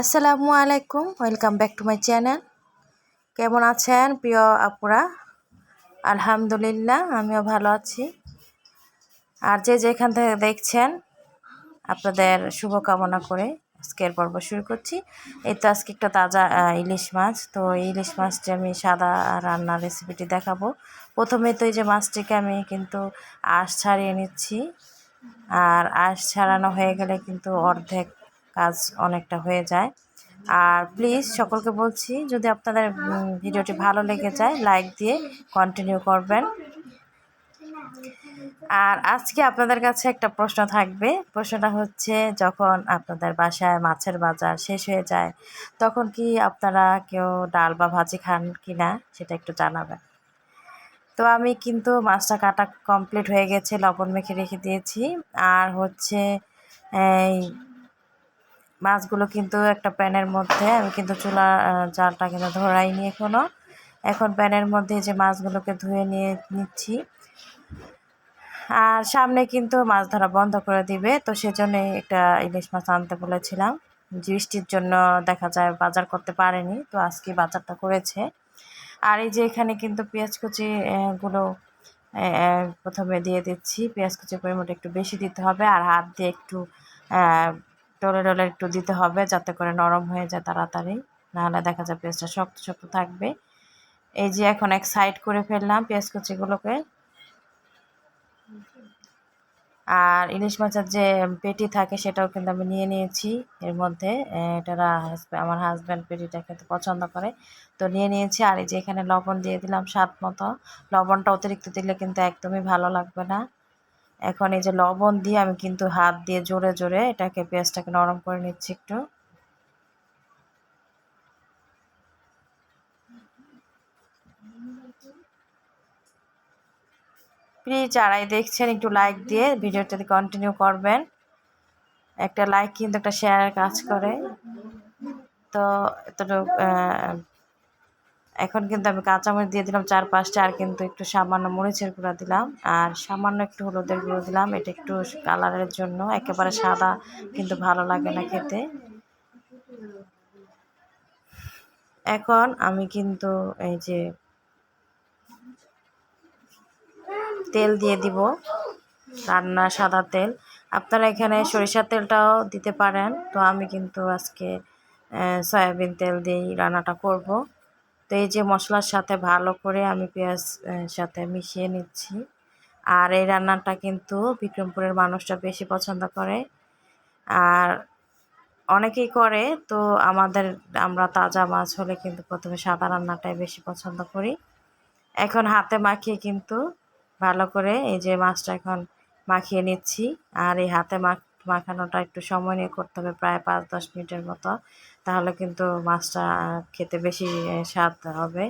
আসসালামু আলাইকুম, welcome back to my channel. কেমন আছেন প্রিয় আপুরা? আলহামদুলিল্লাহ, আমিও ভালো আছি। আর যে যেখান থেকে দেখছেন, আপনাদের শুভকামনা করে আজকের পর্ব শুরু করছি। এই তো আজকে একটা তাজা ইলিশ মাছ। তো ইলিশ মাছটি আমি সাদা রান্নার রেসিপিটি দেখাবো। প্রথমে তো এই যে মাছটিকে আমি কিন্তু আঁশ ছাড়িয়ে নিচ্ছি। আর আঁশ ছাড়ানো হয়ে গেলে কিন্তু অর্ধেক কাজ অনেকটা হয়ে যায়। আর প্লিজ সকলকে বলছি, যদি আপনাদের ভিডিওটি ভালো লেগে যায় লাইক দিয়ে কন্টিনিউ করবেন। আর আজকে আপনাদের কাছে একটা প্রশ্ন থাকবে। প্রশ্নটা হচ্ছে, যখন আপনাদের বাসায় মাছের বাজার শেষ হয়ে যায়, তখন কি আপনারা কেউ ডাল বা ভাজি খান কি না সেটা একটু জানাবেন। তো আমি কিন্তু মাছটা কাটা কমপ্লিট হয়ে গেছে, লবণ মেখে রেখে দিয়েছি। আর হচ্ছে, এই মাছগুলো কিন্তু একটা প্যানের মধ্যে, আমি কিন্তু চুলা জালটা কিন্তু ধরাইনি এখনও এখন প্যানের মধ্যে যে মাছগুলোকে ধুয়ে নিয়ে নিচ্ছি। আর সামনে কিন্তু মাছ ধরা বন্ধ করে দিবে, তো সেজন্যই একটা ইলিশ মাছ আনতে বলেছিলাম। বৃষ্টির জন্য দেখা যায় বাজার করতে পারেনি, তো আজকে বাজারটা করেছে। আর এই যে এখানে কিন্তু পেঁয়াজ কুচি গুলো প্রথমে দিয়ে দিচ্ছি। পেঁয়াজ কুচির পরিমাণটা একটু বেশি দিতে হবে, আর হাত দিয়ে একটু টলে টলে একটু দিতে হবে যাতে করে নরম হয়ে যায় তাড়াতাড়ি। নাহলে দেখা যায় পেঁয়াজটা শক্ত শক্ত থাকবে। এই যে এখন এক সাইড করে ফেললাম পেঁয়াজ কুচিগুলোকে। আর ইলিশ মাছের যে পেটি থাকে সেটাও কিন্তু আমি নিয়ে নিয়েছি। এর মধ্যে এটারা আমার হাজব্যান্ড পেটিটা খেতে পছন্দ করে। তো নিয়ে নিয়েছি, আর এই যে এখানে লবণ দিয়ে দিলাম স্বাদ মতো। লবণটা অতিরিক্ত দিলে কিন্তু একদমই ভালো লাগবে না। এখন এই যে লবণ দিয়ে আমি কিন্তু হাত দিয়ে জোরে জোরে এটাকে পেঁয়াজটাকে নরম করে নিচ্ছি একটু। প্লিজ যারাই দেখছেন একটু লাইক দিয়ে ভিডিওটা কন্টিনিউ করবেন। একটা লাইক কিন্তু একটা শেয়ারের কাজ করে। তো এতটুকু এখন কিন্তু আমি কাঁচামরিচ দিয়ে দিলাম চার পাঁচটা আর কিন্তু একটু সামান্য মরিচের গুঁড়া দিলাম। আর সামান্য একটু হলুদের গুঁড়ো দিলাম, এটা একটু কালারের জন্য। একেবারে সাদা, কিন্তু ভালো লাগে না খেতে। এখন আমি কিন্তু এই যে তেল দিয়ে দিব, রান্না সাদা তেল। আপনারা এখানে সরিষার তেলটাও দিতে পারেন। তো আমি কিন্তু আজকে সয়াবিন তেল দিয়েই রান্নাটা করব। তো এই যে মশলার সাথে ভালো করে আমি পেঁয়াজ সাথে মিশিয়ে নিচ্ছি। আর এই রান্নাটা কিন্তু বিক্রমপুরের মানুষটা বেশি পছন্দ করে। আর অনেকেই করে, তো আমাদের, আমরা তাজা মাছ হলে কিন্তু প্রথমে সাদা রান্নাটাই বেশি পছন্দ করি। এখন হাতে মাখিয়ে কিন্তু ভালো করে এই যে মাছটা এখন মাখিয়ে নিচ্ছি। আর এই হাতে মাখ মাখানোটা একটু সময় নিয়ে করতে হবে, প্রায় পাঁচ দশ মিনিটের মতো। তাহলে কিন্তু মাছটা খেতে বেশি স্বাদ হবে।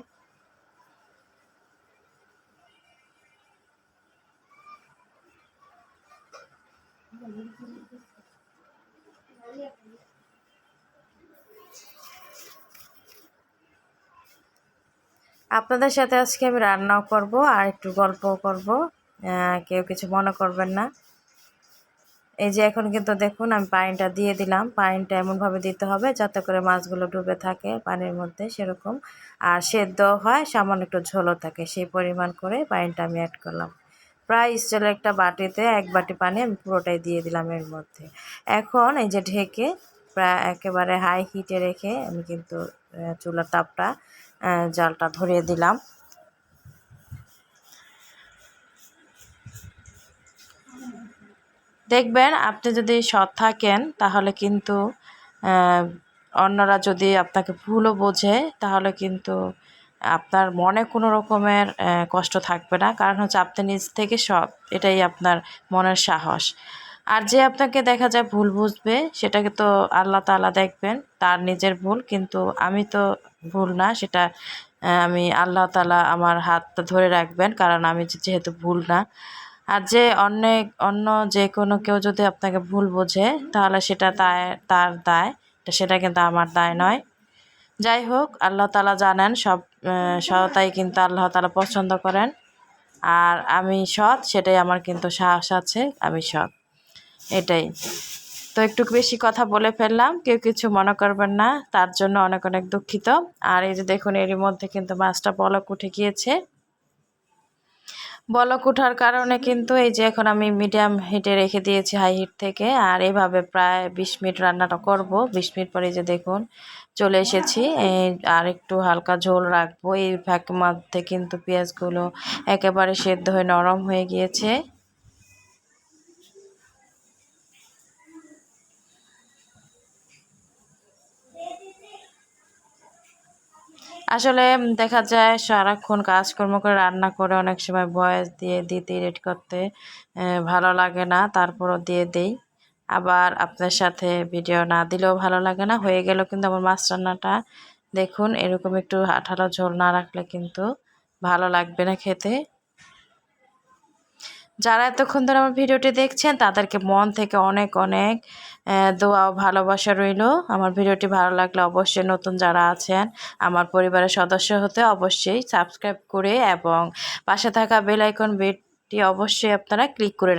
আপনাদের সাথে আজকে আমি রান্নাও করব আর একটু গল্পও করব। কেউ কিছু মনে করবেন না। এই যে এখন কিন্তু দেখুন, আমি পানিটা দিয়ে দিলাম। পানিটা এমনভাবে দিতে হবে যাতে করে মাছগুলো ডুবে থাকে পানির মধ্যে সেরকম। আর সেদ্ধ হয়, সামান্য একটু ঝোলও থাকে, সেই পরিমাণ করে পানিটা আমি অ্যাড করলাম। প্রায় স্টিলের একটা বাটিতে এক বাটি পানি আমি পুরোটাই দিয়ে দিলাম এর মধ্যে। এখন এই যে ঢেকে প্রায় একেবারে হাই হিটে রেখে আমি কিন্তু চুলার তাপটা জালটা ধরিয়ে দিলাম। দেখবেন আপনি যদি সৎ থাকেন, তাহলে কিন্তু অন্যরা যদি আপনাকে ভুলও বোঝে, তাহলে কিন্তু আপনার মনে কোনো রকমের কষ্ট থাকবে না। কারণ হচ্ছে আপনি নিজ থেকে সৎ, এটাই আপনার মনের সাহস। আর যে আপনাকে দেখা যায় ভুল বুঝবে, সেটাকে তো আল্লাহ তালা দেখবেন, তার নিজের ভুল। কিন্তু আমি তো ভুল না, সেটা আমি আল্লাহ তালা আমার হাতটা ধরে রাখবেন, কারণ আমি যেহেতু ভুল না। আর যে অন্য অন্য যে কোনো কেউ যদি আপনাকে ভুল বোঝে, তাহলে সেটা তাই, তার দায়। সেটা কিন্তু আমার দায় নয়। যাই হোক, আল্লাহ তালা জানেন সব সততাই কিন্তু আল্লাহ তালা পছন্দ করেন। আর আমি সৎ, সেটাই আমার কিন্তু সাহস আছে, আমি সৎ। এটাই। তো একটু বেশি কথা বলে ফেললাম, কেউ কিছু মনে করবেন না, তার জন্য অনেক অনেক দুঃখিত। আর এই যে দেখুন, এরই মধ্যে কিন্তু মাছটা পলক উঠে গিয়েছে। বলক ওঠার কারণে কিন্তু এই যে এখন আমি মিডিয়াম হিটে রেখে দিয়েছি হাই হিট থেকে, আর এভাবে প্রায় বিশ মিনিট রান্নাটা করব। বিশ মিনিট পরে যে দেখুন, চলে এসেছি। আর একটু হালকা ঝোল রাখব। এই ফ্যাক মধ্যে কিন্তু পেঁয়াজগুলো একেবারে সেদ্ধ হয়ে নরম হয়ে গিয়েছে। আসলে দেখা যায় সারাক্ষণ কাজকর্ম করে, রান্না করে অনেক সময় বয়স দিয়ে দিতে রেড করতে ভালো লাগে না, তারপরও দিয়ে দেই। আবার আপনার সাথে ভিডিও না দিলেও ভালো লাগে না, হয়ে গেল কিন্তু আমার মাছ রান্নাটা দেখুন, এরকম একটু আঠালো ঝোল না রাখলে কিন্তু ভালো লাগবে না খেতে। যারা এতক্ষণ ধরে আমার ভিডিওটি দেখছেন, তাদেরকে মন থেকে অনেক অনেক দোয়া ও ভালোবাসা রইল। আমার ভিডিওটি ভালো লাগলে অবশ্যই নতুন যারা আছেন, আমার পরিবারের সদস্য হতে অবশ্যই সাবস্ক্রাইব করে এবং পাশে থাকা বেল আইকন বেটটি অবশ্যই আপনারা ক্লিক করে